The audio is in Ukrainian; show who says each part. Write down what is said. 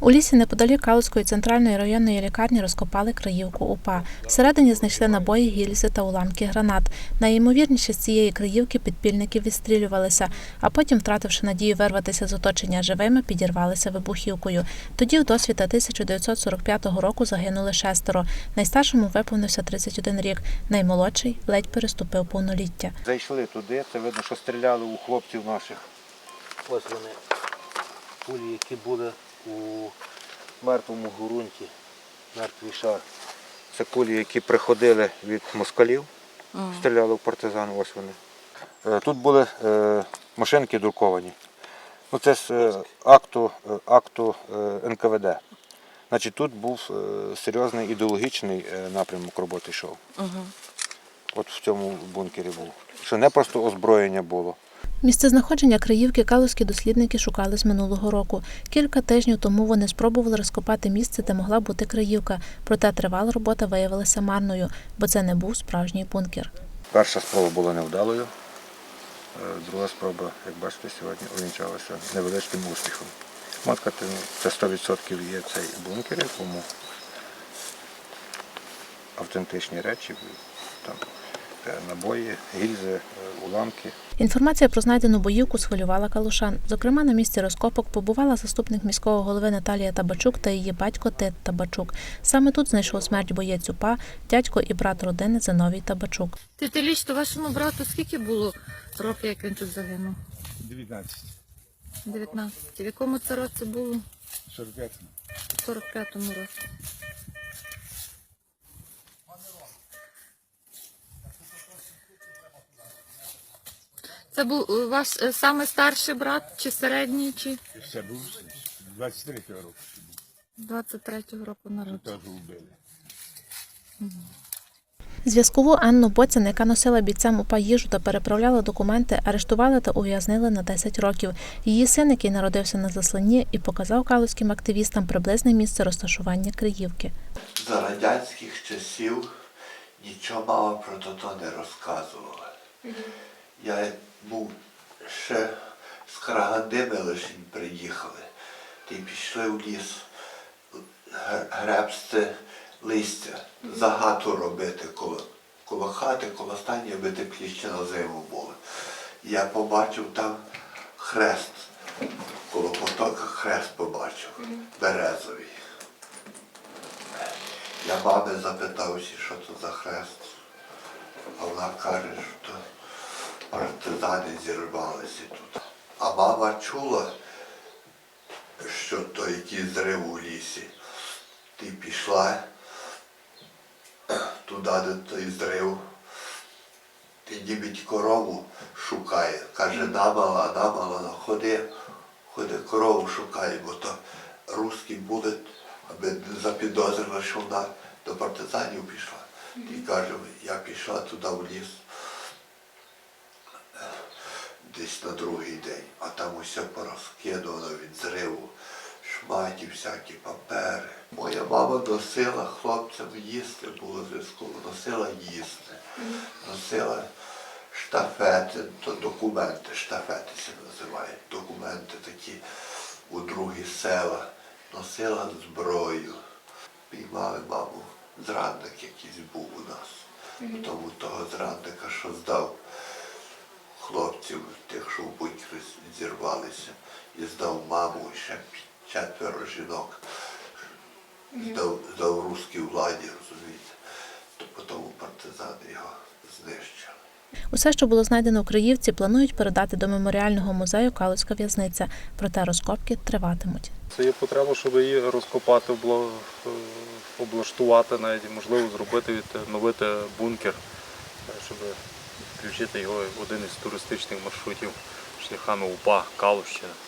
Speaker 1: У лісі неподалік Калузької центральної районної лікарні розкопали краївку УПА. Всередині знайшли набої, гільзи та уламки гранат. Найімовірніше з цієї краївки підпільники відстрілювалися, а потім, втративши надію вирватися з оточення живими, підірвалися вибухівкою. Тоді у досвіта 1945 року загинули шестеро. Найстаршому виповнився 31 рік, наймолодший ледь переступив повноліття.
Speaker 2: Зайшли туди, це видно, що стріляли у хлопців наших. Ось вони, кулі, які були у мертвому ґрунті, мертвий шар. Це кулі, які приходили від москалів, стріляли в партизан, ось вони. Е, Тут були е, машинки друковані. Ну, це з е, акту, акту НКВД. Значить, тут був серйозний ідеологічний напрямок роботи йшов. От в цьому бункері був. Що не просто озброєння було.
Speaker 1: Місцезнаходження краївки калузькі дослідники шукали з минулого року. Кілька тижнів тому вони спробували розкопати місце, де могла бути краївка. Проте тривала робота виявилася марною, бо це не був справжній бункер.
Speaker 2: Перша спроба була невдалою, е, друга спроба, як бачите, сьогодні увінчалася невеличким успіхом. Матка це 100% є цей бункер, якому автентичні речі, набої, гільзи, е, уламки.
Speaker 1: Інформація про знайдену боївку схвилювала калушан. Зокрема, на місці розкопок побувала заступник міського голови Наталія Табачук та її батько Тит Табачук. Саме тут знайшов смерть боєць УПА, дядько і брат родини Зиновій Табачук.
Speaker 3: Ти ліч, то вашому брату скільки було років, як він тут загинув?
Speaker 4: 19,
Speaker 3: 19. В якому це році було?
Speaker 4: 45.
Speaker 3: В 45-му році. Це був е, ваш е, саме старший брат, чи середній, чи
Speaker 4: Ще був 23-го року.
Speaker 3: 23-го року народу?
Speaker 4: Теж.
Speaker 1: Зв'язкову Анну Боцян, яка носила бійцям УПА їжу та переправляла документи, арештували та ув'язнили на 10 років. Її син, який народився на засланні, і показав калузьким активістам приблизне місце розташування Криївки.
Speaker 5: за радянських часів нічого мама про то не розказувала. Я був ще з Караганди ми лишень приїхали, й пішли в ліс гребсти листя, загату робити коло, коло хати, коло стані, аби теплі ще на зиму були. Я побачив там хрест, коло потока хрест побачив, березовий. Я мами запитався, що це за хрест. А вона каже, що партизани зірвалися тут. А мама чула, що то якийсь зрив у лісі. Ти пішла туди, де той зрив. Ти нібить корову шукає. Каже, намала, намала, ходи, ходи, корову шукай, бо то русські були, аби не запідозрили, що вона до партизанів пішла. І каже, я пішла туди в ліс десь на другий день, а там усе порозкидано від зриву, шматі, всякі папери. Моя мама носила хлопцям їсти, було зв'язково, носила їсти, носила штафети, то документи, штафети це називають, документи такі у другі села, носила зброю. Піймали маму, зрадник якийсь був у нас. Тому того зрадника, що здав хлопців, тих, що в бункері зірвалися, і здав маму і ще четверо жінок. Здав, здав руській владі, розумієте. То потім партизани його знищили.
Speaker 1: Усе, що було знайдено у Криївці, планують передати до меморіального музею Калузька в'язниця. Проте розкопки триватимуть.
Speaker 6: Це є потреба, щоб її розкопати, е, облаштувати, навіть можливо зробити, відновити бункер, щоб включити його в один із туристичних маршрутів шляхами УПА, Калущина.